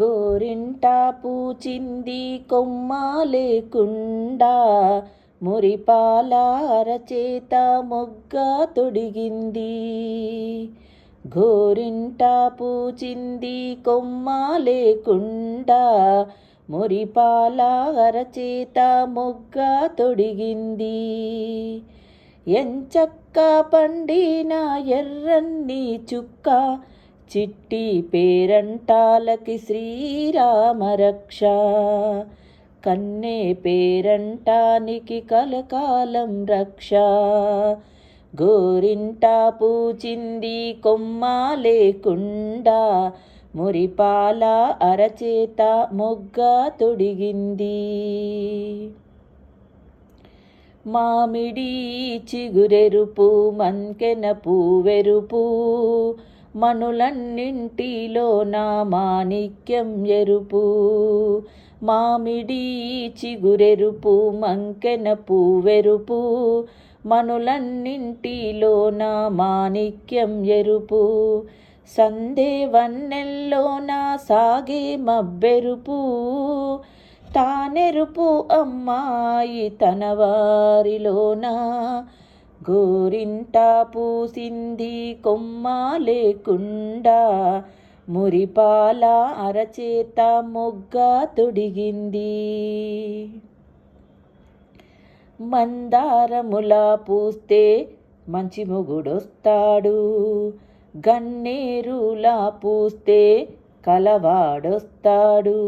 గోరింట పూచింది కొమ్మ లేకుండా మురిపాలరచేత మొగ్గ తొడిగింది. గోరింట పూచింది కొమ్మ లేకుండా మురిపాల అరచేత మొగ్గ తొడిగింది. ఎంచక్క పండిన ఎర్రన్ని చుక్క చిట్టి పేరంటాలకి శ్రీరామరక్ష. కన్నే పేరంటానికి కలకాలం రక్ష. గోరింట పూచింది కొమ్మ లేకుండా మురిపాల అరచేత మొగ్గ తొడిగింది. మామిడి చిగురెరుపు మంకెన పూవెరుపు మనులన్నింటిలో నా మాణిక్యం ఎరుపు. మామిడి చిగురెరుపు మంకెన పువ్వెరుపు. మనులన్నింటిలో నా మాణిక్యం ఎరుపు. సందే వన్నెల్లో నా సాగే మబ్బెరుపు. తానెరుపు అమ్మాయి తన వారిలోనా? గోరింట పూసింది కొమ్మ లేకుండా మురిపాల అరచేత మొగ్గ తొడిగింది. మందారములా పూస్తే మంచి మొగుడొస్తాడు గన్నేరులా పూస్తే కలవాడొస్తాడు.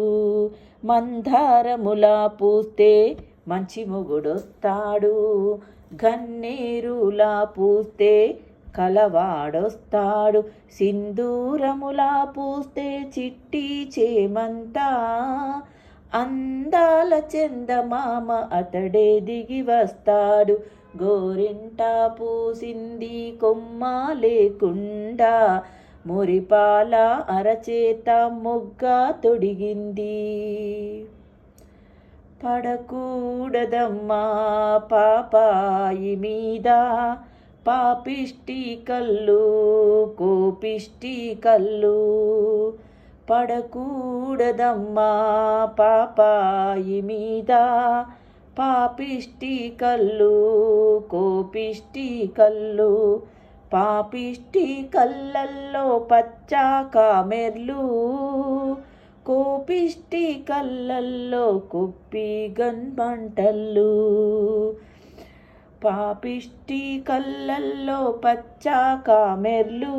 మందారములా పూస్తే మంచి మొగుడొస్తాడు గన్నేరులా పూస్తే కలవాడొస్తాడు. సింధూరములా పూస్తే చిట్టి చేమంతా. అందాల చందమామ అతడే దిగి వస్తాడు. గోరింట పూసింది కొమ్మ లేకుండా. మురిపాల అరచేత మొగ్గ తొడిగింది. పడకూడదమ్మా పాపాయి మీద. పాపిష్టి కళ్ళు కోపిష్టి కళ్ళు. పడకూడదమ్మా పాపాయి మీద. పాపిష్టి కళ్ళు కోపిష్టి కళ్ళు. పాపిష్టి కళ్ళల్లో పచ్చా కామెర్లు. కోపిష్టి కళ్ళల్లో కుప్పి గన్మంటల్లు పాపిష్టి కళ్ళల్లో పచ్చా కామెర్లు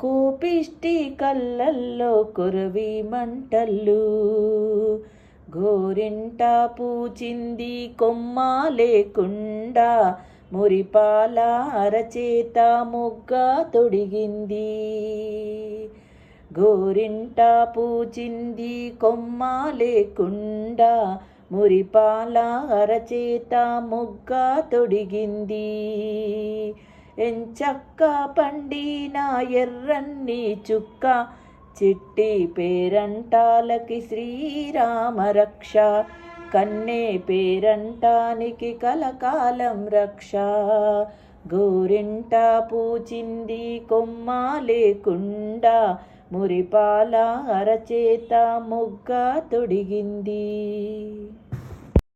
కోపిష్టి కళ్ళల్లో కురవి మంటల్లు. గోరింట పూచింది కొమ్మ లేకుండా మురిపాల అరచేత మొగ్గ తొడిగింది. గోరింట పూచింది కొమ్మ లేకుండా మురిపాల అరచేత మొగ్గ తొడిగింది. ఎంచక్క పండిన ఎర్రన్ని చుక్క చిట్టి పేరంటాలకి శ్రీరామరక్ష కన్నే పేరంటానికి కలకాలం రక్ష. గోరింట పూచింది కొమ్మ లేకుండా మురిపాల అరచేత మొగ్గ తొడిగింది.